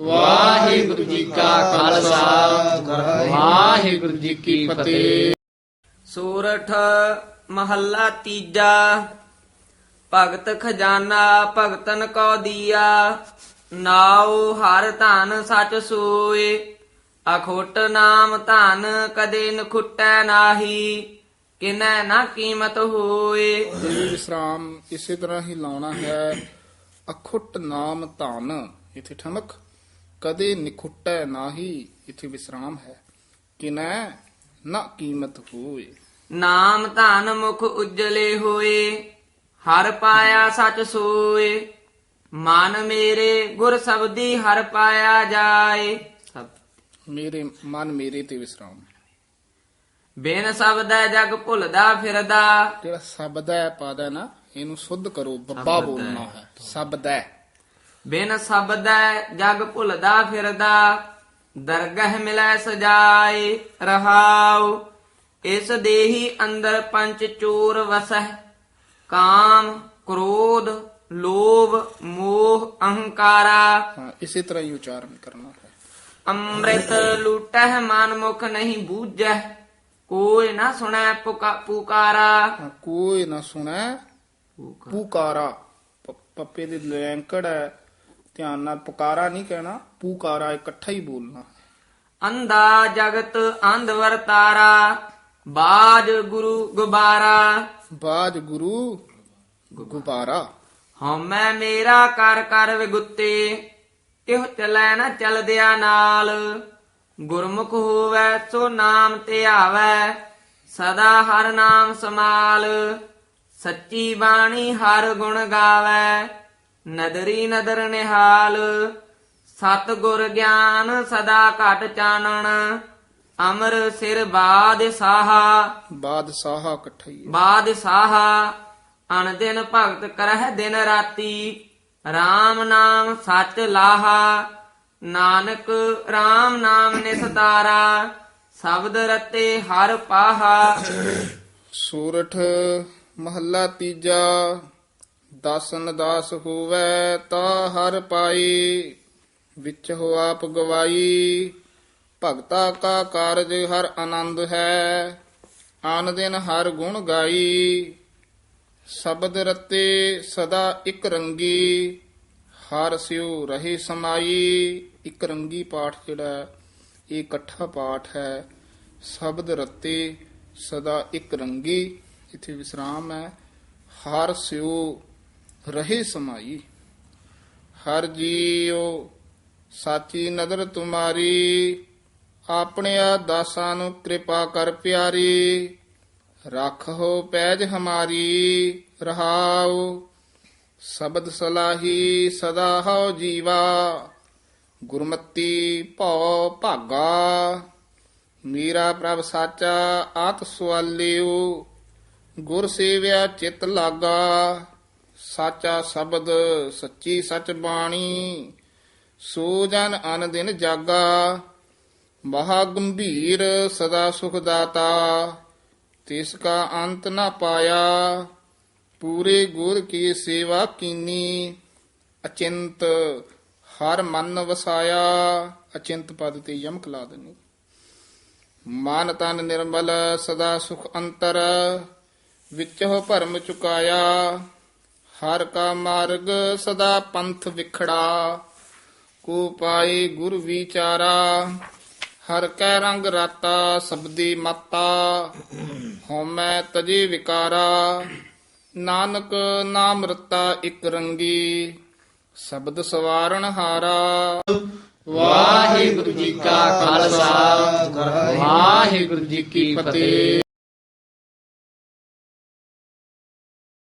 ਵਾਹਿਗੁਰੂ ਜੀ ਕਾ ਖਾਲਸਾ। ਵਾਹਿਗੁਰੂ ਜੀ ਕੀ ਫਤਿਹ। ਸੂਰਠ ਮਹੱਲਾ ਤੀਜਾ। ਭਗਤ ਖਜ਼ਾਨਾ ਭਗਤਨ ਕੋ ਦੀਆ। ਨਾਉ ਹਰ ਧਨ ਸਚ ਸੋਏ। ਅਖੋਟ ਨਾਮ ਧਨ ਕਦੇ ਨਖੁੱਟੈ ਨਾਹੀ। ਕਿਨੈ ਨਾ ਕੀਮਤ ਹੋਏ। ਇਹ ਵਿਸਰਾਮ ਇਸੇ ਤਰ੍ਹਾਂ ਹੀ ਲਾਉਣਾ ਹੈ। ਅਖੁੱਟ ਨਾਮ ਧਨ ਇਥੇ ਠਮਕ। ਕਦੇ ਨਿਖੁੱਟੈ ਨਾਹੀ ਇਥੇ ਵਿਸਰਾਮ ਹੈ। ਕਿਨੈ ਨਾ ਕੀਮਤ ਹੋਏ ਨਾਮ ਧਨ ਮੁਖ ਉਜਲੇ ਹੋਏ ਹਰ ਪਾਇਆ ਸਚ ਸੋਏ। ਮਨ ਮੇਰੇ ਗੁਰ ਸਬਦੀ ਹਰ ਪਾਇਆ ਜਾਏ। ਮੇਰੇ ਮਨ ਮੇਰੇ ਤੇ ਵਿਸਰਾਮ ਬਿਨ ਸ਼ਬਦੈ ਜਗ ਭੁੱਲਦਾ ਫਿਰਦਾ। ਜਿਹੜਾ ਸ਼ਬਦ ਹੈ ਪਦ ਹੈ ਨਾ ਇਹਨੂੰ ਸੁੱਧ ਕਰੋ ਬੱਬਾ ਬੋਲਣਾ ਹੈ। ਸ਼ਬਦ। ਹੈ ਬਿਨ ਸ਼ਬਦੈ ਜਗ ਭੁੱਲਦਾ ਫਿਰਦਾ ਦਰਗਹ ਮਿਲੈ ਸਜਾਏ ਰਹਾਉ। ਇਸ ਦੇਹੀ ਅੰਦਰ ਪੰਚ ਚੋਰ ਵਸਹਿ ਕਾਮ ਕ੍ਰੋਧ ਲੋਭ ਮੋਹ ਅਹੰਕਾਰਾ। ਇਸੇ ਤਰ੍ਹਾਂ ਹੀ ਉਚਾਰਨ ਕਰਨਾ ਹੈ। ਅੰਮ੍ਰਿਤ ਲੂਟਹਿ ਮਨ ਮੁਖ ਨਹੀਂ ਬੂਝੈ ਕੋਈ ਨਾ ਸੁਣੈ ਪੁਕਾ- ਪੁਕਾਰਾ। ਕੋਈ ਨਾ ਸੁਣੈ ਪੁਕਾਰਾ। ਪੱਪੇ ਦੀ ਲੈਂਕੜ ਹੈ ਧਿਆਨ ਨਾਲ ਪੁਕਾਰਾ ਨਹੀਂ ਕਹਿਣਾ ਪੁਕਾਰਾ ਇਕੱਠਾ ਹੀ ਬੋਲਣਾ। ਅੰਧਾ ਜਗਤ ਅੰਧ ਵਰਤਾਰਾ ਬਾਜ ਗੁਰੂ ਗੁਬਾਰਾ। ਬਾਜ ਗੁਰੂ ਗੁਬਾਰਾ। ਹਉਮੈ ਮੇਰਾ ਕਰ ਕਰ ਵਿਗੁੱਤੇ ਕਿਹ ਚਲੈ ਨਾ ਚਲਦਿਆ ਨਾਲ। ਗੁਰਮੁਖ ਹੋਵੈ ਸੋ ਨਾਮ ਧਿਆਵੈ ਸਦਾ ਹਰ ਨਾਮ ਸਮਾਲ। ਸੱਚੀ ਬਾਣੀ ਹਰ ਗੁਣ ਗਾਵੈ। ਨਦਰੀ ਨਦਰ ਨਿਹਾਲ ਸਤ ਗੁਰ ਗਿਆਨ ਸਦਾ ਘਟ ਚਾਨਣ ਅਮਰ ਸਿਰ ਬਾਦ ਸਾਹਾ ਬਾਦ ਸਾਹਾ ਇਕੱਠਾ। ਬਾਦ ਸਾਹਾ ਅਣ ਦਿਨ ਭਗਤ ਕਰਹਿ ਦਿਨ ਰਾਤੀ। RAM ਨਾਮ ਸੱਚ ਲਾਹਾ ਨਾਨਕ RAM ਨਾਮ ਨਿਸਤਾਰਾ। ਸ਼ਬਦ ਰਤੇ ਹਰ ਪਾਹਾ। ਸੂਰਠ ਮਹੱਲਾ ਤੀਜਾ। ਦਾਸਨ ਦਾਸ ਹੋਵੇ ਤਾ ਹਰ ਪਾਈ, ਵਿੱਚ ਹੋ ਆਪ ਗਵਾਈ। ਭਗਤਾ ਕਾ ਕਾਰਜ ਹਰ ਆਨੰਦ ਹੈ, ਆਨ ਦਿਨ ਹਰ ਗੁਣ ਗਾਈ। ਸ਼ਬਦ ਰਤੇ ਸਦਾ ਇਕ ਰੰਗੀ, ਹਰ ਸਿਉ ਰਹੇ ਸਮਾਈ। ਇਕ ਰੰਗੀ ਪਾਠ ਜਿਹੜਾ, ਇਹ ਇਕੱਠਾ ਪਾਠ ਹੈ। ਸ਼ਬਦ ਰਤੇ ਸਦਾ ਇਕ ਰੰਗੀ, ਇਥੇ ਵਿਸਰਾਮ ਹੈ। ਹਰ ਸਿਉ ਰਹੇ ਸਮਾਈ। ਹਰ ਜੀਉ ਸਾਚੀ ਨਦਰ ਤੁਮਾਰੀ ਆਪਣੇ ਦਾਸਾਂ ਨੂੰ ਕਿਰਪਾ ਕਰ ਪਿਆਰੀ। ਰੱਖ ਹੋ ਪੈਜ ਹਮਾਰੀ, ਰਹਾਉ। ਸ਼ਬਦ ਸਲਾਹੀ ਸਦਾ ਹਉ ਜੀਵਾ। ਗੁਰਮਤੀ ਭਉ ਭਾਗਾ। ਮੀਰਾ ਪ੍ਰਭ ਸਾਚਾ ਆਤ ਸਵਾਲਿਓ ਗੁਰ ਸੇਵਿਆ ਚਿਤ ਲਾਗਾ। ਸਾਚਾ ਸ਼ਬਦ ਸੱਚੀ ਸਚ ਬਾਣੀ ਸੋ ਜਨ ਅਨ ਦਿਨ ਜਾਗਾ, ਮਹਾ ਗੰਭੀਰ ਸਦਾ ਸੁਖ ਦਾਤਾ, ਤਿਸ ਕਾ ਅੰਤ ਨਾ ਪਾਇਆ, ਪੂਰੇ ਗੁਰ ਕੀ ਸੇਵਾ ਕੀਨੀ, ਅਚਿੰਤ ਹਰ ਮਨ ਵਸਾਇਆ, ਅਚਿੰਤ ਪਦ ਤੇ ਯਮਕ ਲਾ ਦੇਣੀ ਮਨ ਤਨ ਨਿਰਮਲ ਸਦਾ ਸੁਖ ਅੰਤਰ, ਵਿੱਚੋ ਭਰਮ ਚੁਕਾਇਆ ਹਰ ਕਾ ਮਾਰਗ ਸਦਾ ਪੰਥ ਵਿਖੜਾ, ਕੋ ਪਾਏ ਗੁਰ ਵਿਚਾਰਾ, ਹਰ ਕੈ ਰੰਗ ਰਾਤਾ ਸਬਦੀ ਮਾਤਾ, ਹਉਮੈ ਤਜੇ ਵਿਕਾਰਾ, ਨਾਨਕ ਨਾਮ ਰਤਾ ਇਕ ਰੰਗੀ, ਸ਼ਬਦ ਸਵਾਰਣ ਹਾਰਾ। ਵਾਹਿਗੁਰੂ ਜੀ ਕਾ ਖਾਲਸਾ, ਵਾਹਿਗੁਰੂ ਜੀ ਕੀ ਫਤਿਹ।